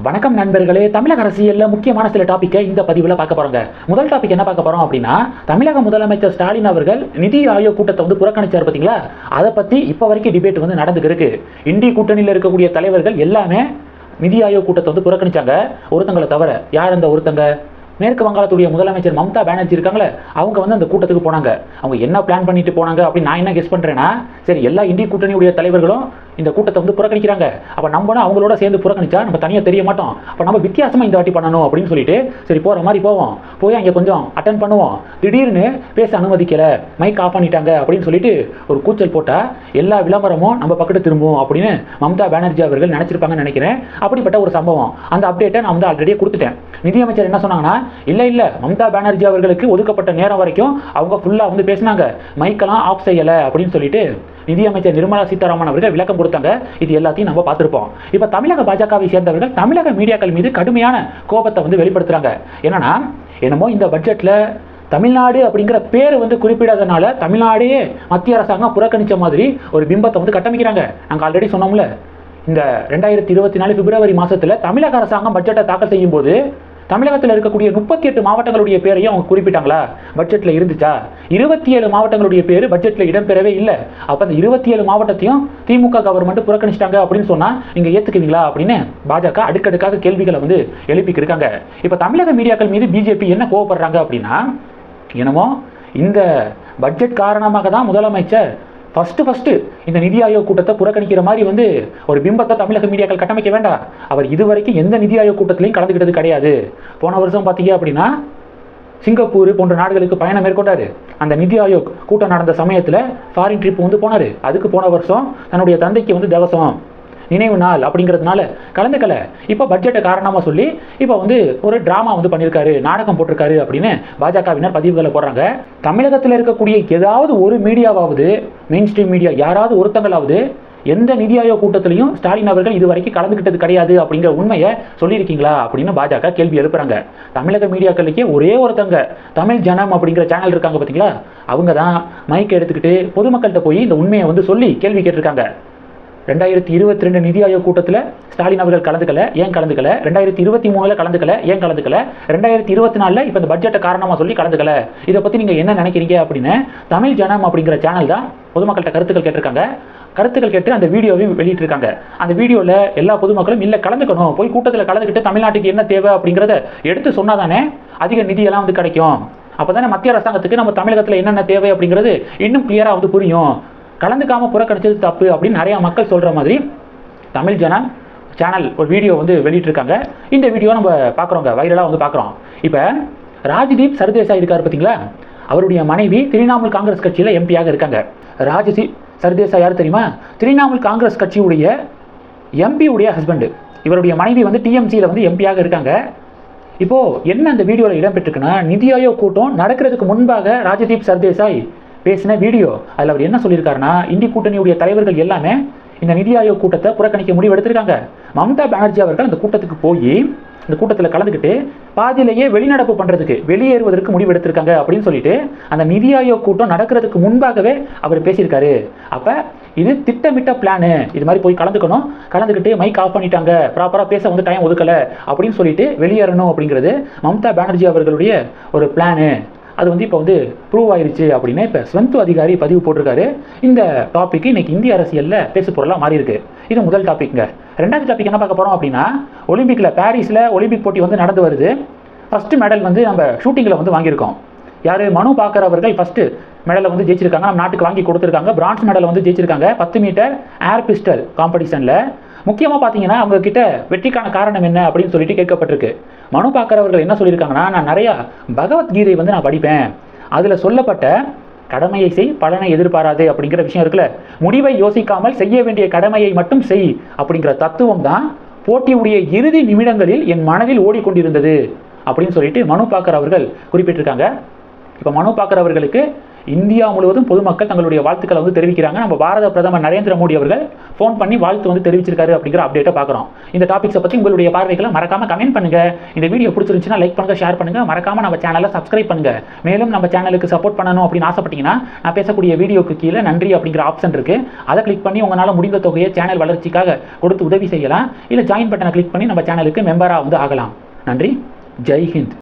வணக்கம் நண்பர்களே தமிழக அரசியலில் முக்கியமான சில டாப்பிக்கை இந்த பதிவில் பார்க்க போறோங்க. முதல் டாபிக் என்ன பார்க்க போறோம் அப்படின்னா தமிழக முதலமைச்சர் ஸ்டாலின் அவர்கள் நிதி ஆயோக் கூட்டத்தை வந்து புறக்கணிச்சார் பார்த்தீங்களா? அதை பற்றி இப்போ வரைக்கும் டிபேட் வந்து நடந்துக்கிருக்கு இந்தி கூட்டணியில் இருக்கக்கூடிய தலைவர்கள் எல்லாமே நிதி ஆயோக் கூட்டத்தை வந்து புறக்கணிச்சாங்க. ஒருத்தங்களை தவிர யார் அந்த ஒருத்தங்க? மேற்கு வங்காளத்துடைய முதலமைச்சர் மம்தா பானர்ஜி இருக்காங்களே அவங்க வந்து அந்த கூட்டத்துக்கு போனாங்க. அவங்க என்ன பிளான் பண்ணிட்டு போனாங்க அப்படின்னு நான் என்ன கெஸ் பண்றேன்னா சரி எல்லா இந்திய கூட்டணியுடைய தலைவர்களும் இந்த கூட்டத்தை வந்து புறக்கணிக்கிறாங்க. அப்போ நம்மளும் அவங்களோட சேர்ந்து புறக்கணிச்சா நம்ம தனியாக தெரிய மாட்டோம். அப்போ நம்ம வித்தியாசமாக இந்த வாட்டி பண்ணணும் அப்படின்னு சொல்லிட்டு சரி போகிற மாதிரி போவோம். போய் அங்கே கொஞ்சம் அட்டன் பண்ணுவோம். திடீர்னு பேச அனுமதிக்கலை. மைக் ஆஃப் பண்ணிட்டாங்க அப்படின்னு சொல்லிட்டு ஒரு கூச்சல் போட்டால் எல்லா விளம்பரமும் நம்ம பக்கத்து திரும்புவோம் அப்படின்னு மம்தா பானர்ஜி அவர்கள் நினச்சிருப்பாங்கன்னு நினைக்கிறேன். அப்படிப்பட்ட ஒரு சம்பவம். அந்த அப்டேட்டை நான் வந்து ஆல்ரெடியே கொடுத்துட்டேன். நிதியமைச்சர் என்ன சொன்னாங்கன்னா இல்லை இல்லை மம்தா பானர்ஜி அவர்களுக்கு ஒதுக்கப்பட்ட நேரம் வரைக்கும் அவங்க ஃபுல்லாக வந்து பேசினாங்க. மைக்கெல்லாம் ஆஃப் செய்யலை அப்படின்னு சொல்லிட்டு நிதியமைச்சர் நிர்மலா சீதாராமன் அவர்கள் விளக்கம் கொடுத்தாங்க. இது எல்லாத்தையும் நம்ம பார்த்துருப்போம். இப்போ தமிழக பாஜகவை சேர்ந்தவர்கள் தமிழக மீடியாக்கள் மீது கடுமையான கோபத்தை வந்து வெளிப்படுத்துறாங்க. என்னன்னா என்னமோ இந்த பட்ஜெட்டில் தமிழ்நாடு அப்படிங்கிற பேர் வந்து குறிப்பிடாதனால தமிழ்நாடே மத்திய அரசாங்கம் புறக்கணித்த மாதிரி ஒரு பிம்பத்தை வந்து கட்டமைக்கிறாங்க. நாங்கள் ஆல்ரெடி சொன்னோம்ல இந்த ரெண்டாயிரத்தி இருபத்தி நாலு பிப்ரவரி மாதத்தில் தமிழக அரசாங்கம் பட்ஜெட்டை தாக்கல் செய்யும்போது தமிழகத்தில் இருக்கக்கூடிய முப்பத்தி எட்டு மாவட்டங்களுடைய பேரையும் அவங்க குறிப்பிட்டாங்களா? பட்ஜெட்டில் இருந்துச்சா? இருபத்தி ஏழு மாவட்டங்களுடைய பேர் பட்ஜெட்டில் இடம்பெறவே இல்லை. அப்போ அந்த இருபத்தி ஏழு மாவட்டத்தையும் திமுக கவர்மெண்ட் புறக்கணிச்சிட்டாங்க அப்படின்னு சொன்னால் நீங்கள் ஏற்றுக்குவீங்களா அப்படின்னு பாஜக அடுக்கடுக்காக கேள்விகளை வந்து எழுப்பிக்கு இருக்காங்க. இப்போ தமிழக மீடியாக்கள் மீது பிஜேபி என்ன கோவப்படுறாங்க அப்படின்னா என்னமோ இந்த பட்ஜெட் காரணமாக தான் முதலமைச்சர் ஃபஸ்ட்டு ஃபஸ்ட்டு இந்த நிதி ஆயோக் கூட்டத்தை புறக்கணிக்கிற மாதிரி வந்து ஒரு பிம்பத்தை தமிழக மீடியாக்கள் கட்டமைக்க வேண்டாம். அவர் இதுவரைக்கும் எந்த நிதி ஆயோக் கூட்டத்திலையும் கலந்துக்கிட்டது கிடையாது. போன வருஷம் பார்த்தீங்க அப்படின்னா சிங்கப்பூர் போன்ற நாடுகளுக்கு பயணம் மேற்கொண்டாரு. அந்த நிதி ஆயோக் கூட்டம் நடந்த சமயத்தில் ஃபாரின் ட்ரிப் வந்து போனார். அதுக்கு போன வருஷம் தன்னுடைய தந்தைக்கு வந்து தவசம் நினைவு நாள் அப்படிங்கிறதுனால கலந்துக்கல. இப்போ பட்ஜெட்டை காரணமாக சொல்லி இப்போ வந்து ஒரு ட்ராமா வந்து பண்ணியிருக்காரு நாடகம் போட்டிருக்காரு அப்படின்னு பாஜகவினர் பதிவுகளை போடுறாங்க. தமிழகத்தில் இருக்கக்கூடிய ஏதாவது ஒரு மீடியாவாவது மெயின் ஸ்ட்ரீம் மீடியா யாராவது ஒருத்தங்களாவது எந்த நிதி ஆயோக் கூட்டத்திலையும் ஸ்டாலின் அவர்கள் இது வரைக்கும் கலந்துக்கிட்டது கிடையாது அப்படிங்கிற உண்மையை சொல்லியிருக்கீங்களா அப்படின்னு பாஜக கேள்வி எழுப்புறாங்க. தமிழக மீடியாக்களுக்கே ஒரே ஒருத்தங்க தமிழ் ஜனம் அப்படிங்கிற சேனல் இருக்காங்க பார்த்தீங்களா அவங்க தான் மைக் எடுத்துக்கிட்டு பொதுமக்கள்கிட்ட போய் இந்த உண்மையை வந்து சொல்லி கேள்வி கேட்டிருக்காங்க. ரெண்டாயிரத்தி இருபத்தி ரெண்டு நிதி ஆயோக் கூட்டத்தில் ஸ்டாலின் அவர்கள் கலந்துக்கல ஏன் கலந்துக்கல? ரெண்டாயிரத்தி இருபத்தி மூணில் கலந்துக்கல ஏன் கலந்துக்கல? ரெண்டாயிரத்தி இருபத்தி நாலில் இப்போ இந்த பட்ஜெட்டை காரணமாக சொல்லி கலந்துக்கல. இதை பற்றி நீங்கள் என்ன நினைக்கிறீங்க அப்படின்னு தமிழ் ஜனம் அப்படிங்கிற சேனல் தான் பொதுமக்கள்கிட்ட கருத்துக்கள் கேட்டிருக்காங்க. கருத்துக்கள் கேட்டு அந்த வீடியோவையும் வெளியிட்டிருக்காங்க. அந்த வீடியோவில் எல்லா பொதுமக்களும் இல்லை கலந்துக்கணும். போய் கூட்டத்தில் கலந்துக்கிட்டு தமிழ்நாட்டுக்கு என்ன தேவை அப்படிங்கிறத எடுத்து சொன்னாதானே அதிக நிதியெல்லாம் வந்து கிடைக்கும். அப்போ தானே மத்திய அரசாங்கத்துக்கு நம்ம தமிழகத்தில் என்னென்ன தேவை அப்படிங்கிறது இன்னும் கிளியராக வந்து புரியும். கலந்துக்காமல் புறக்கணிச்சது தப்பு அப்படின்னு நிறைய மக்கள் சொல்கிற மாதிரி தமிழ் ஜனம் சேனல் ஒரு வீடியோ வந்து வெளியிட்டிருக்காங்க. இந்த வீடியோ நம்ம பார்க்குறோங்க. வைரலாக வந்து பார்க்குறோம். இப்போ ராஜ்தீப் சர்தேசாய் இருக்கார் பார்த்தீங்களா? அவருடைய மனைவி திரிணாமுல் காங்கிரஸ் கட்சியில் எம்பியாக இருக்காங்க. ராஜதீப் சர்தேசாய் யார் தெரியுமா? திரிணாமுல் காங்கிரஸ் கட்சியுடைய எம்பி உடைய ஹஸ்பண்டு இவருடைய மனைவி வந்து டிஎம்சியில் வந்து எம்பியாக இருக்காங்க. இப்போது என்ன அந்த வீடியோவில் இடம்பெற்றிருக்குன்னா நிதி ஆயோக் கூட்டம் நடக்கிறதுக்கு முன்பாக ராஜதீப் சர்தேசாய் பேசின வீடியோ. அதில் அவர் என்ன சொல்லியிருக்காருன்னா இந்தி கூட்டணியுடைய தலைவர்கள் எல்லாமே இந்த நிதி ஆயோக் கூட்டத்தை புறக்கணிக்க முடிவு எடுத்திருக்காங்க. மம்தா பானர்ஜி அவர்கள் அந்த கூட்டத்துக்கு போய் இந்த கூட்டத்தில் கலந்துக்கிட்டு பாதியிலேயே வெளிநடப்பு பண்ணுறதுக்கு வெளியேறுவதற்கு முடிவு எடுத்திருக்காங்க அப்படின்னு சொல்லிட்டு அந்த நிதி ஆயோக் கூட்டம் நடக்கிறதுக்கு முன்பாகவே அவர் பேசியிருக்காரு. அப்போ இது திட்டமிட்ட பிளானு இது மாதிரி போய் கலந்துக்கணும். கலந்துக்கிட்டு மைக் ஆஃப் பண்ணிட்டாங்க. ப்ராப்பராக பேச வந்து டைம் ஒதுக்கலை. அப்படின்னு சொல்லிட்டு வெளியேறணும் அப்படிங்கிறது மம்தா பானர்ஜி அவர்களுடைய ஒரு பிளானு அது வந்து இப்போ வந்து ப்ரூவ் ஆயிருச்சு அப்படின்னு இப்போ ஸ்வந்து அதிகாரி பதிவு போட்டிருக்காரு. இந்த டாபிக் இன்னைக்கு இந்திய அரசியலில் பேசு பொருளாக மாறி இருக்கு. இது முதல் டாபிக்ங்க ரெண்டாவது டாபிக் என்ன பார்க்க போகிறோம் அப்படின்னா ஒலிம்பிக்கில் பாரிஸில் ஒலிம்பிக் போட்டி வந்து நடந்து வருது. ஃபர்ஸ்ட் மெடல் வந்து நம்ம ஷூட்டிங்கில் வந்து வாங்கியிருக்கோம். யார்? மனு பாக்கர் அவர்கள் ஃபஸ்ட்டு மெடலை வந்து ஜெயிச்சிருக்காங்க. நம்ம நாட்டுக்கு வாங்கி கொடுத்துருக்காங்க. பிரான்ஸ் மெடலை வந்து ஜெயிச்சிருக்காங்க. பத்து மீட்டர் ஏர் பிஸ்டல் காம்படிஷனில் முக்கியமாக பார்த்தீங்கன்னா அவங்க கிட்ட வெற்றிக்கான காரணம் என்ன அப்படின்னு சொல்லிட்டு கேட்கப்பட்டிருக்கு. மனு பார்க்குறவர்கள் என்ன சொல்லியிருக்காங்கன்னா நான் நிறையா பகவத்கீதை வந்து நான் படிப்பேன். அதில் சொல்லப்பட்ட கடமையை செய் பலனை எதிர்பாராது அப்படிங்கிற விஷயம் இருக்குல்ல. முடிவை யோசிக்காமல் செய்ய வேண்டிய கடமையை மட்டும் செய் அப்படிங்கிற தத்துவம் தான் போட்டியுடைய இறுதி நிமிடங்களில் என் மனதில் ஓடிக்கொண்டிருந்தது அப்படின்னு சொல்லிட்டு மனு பாக்கர் அவர்கள் குறிப்பிட்டிருக்காங்க. இப்போ மனு பாக்கர் அவர்களுக்கு இந்தியா முழுவதும் பொதுமக்கள் தங்களுடைய வாழ்த்துக்களை வந்து தெரிவிக்கிறாங்க. நம்ம பாரத பிரதமர் நரேந்திர மோடி அவர்கள் ஃபோன் பண்ணி வாழ்த்து வந்து தெரிவிச்சிருக்காரு அப்படிங்கிற அப்டேட்டை பார்க்குறோம். இந்த டாபிக்ஸை பற்றி உங்களுடைய பார்வைகளை மறக்காம கமெண்ட் பண்ணுங்க. இந்த வீடியோ பிடிச்சிருந்துச்சுன்னா லைக் பண்ணுங்க ஷேர் பண்ணுங்க. மறக்காம நம்ம சேனலை சப்ஸ்கிரைப் பண்ணுங்க. மேலும் நம்ம சேனலுக்கு சப்போர்ட் பண்ணணும் அப்படின்னு ஆசைப்பட்டீங்கன்னா நான் பேசக்கூடிய வீடியோக்கு கீழே நன்றி அப்படிங்கிற ஆப்ஷன் இருக்கு. அதை கிளிக் பண்ணி உங்களால் முடிந்த தொகையை சேனல் வளர்ச்சிக்காக கொடுத்து உதவி செய்யலாம். இல்லை ஜாயின் பட்டனை கிளிக் பண்ணி நம்ம சேனலுக்கு மெம்பராக வந்து ஆகலாம். நன்றி. ஜெய் ஹிந்த்.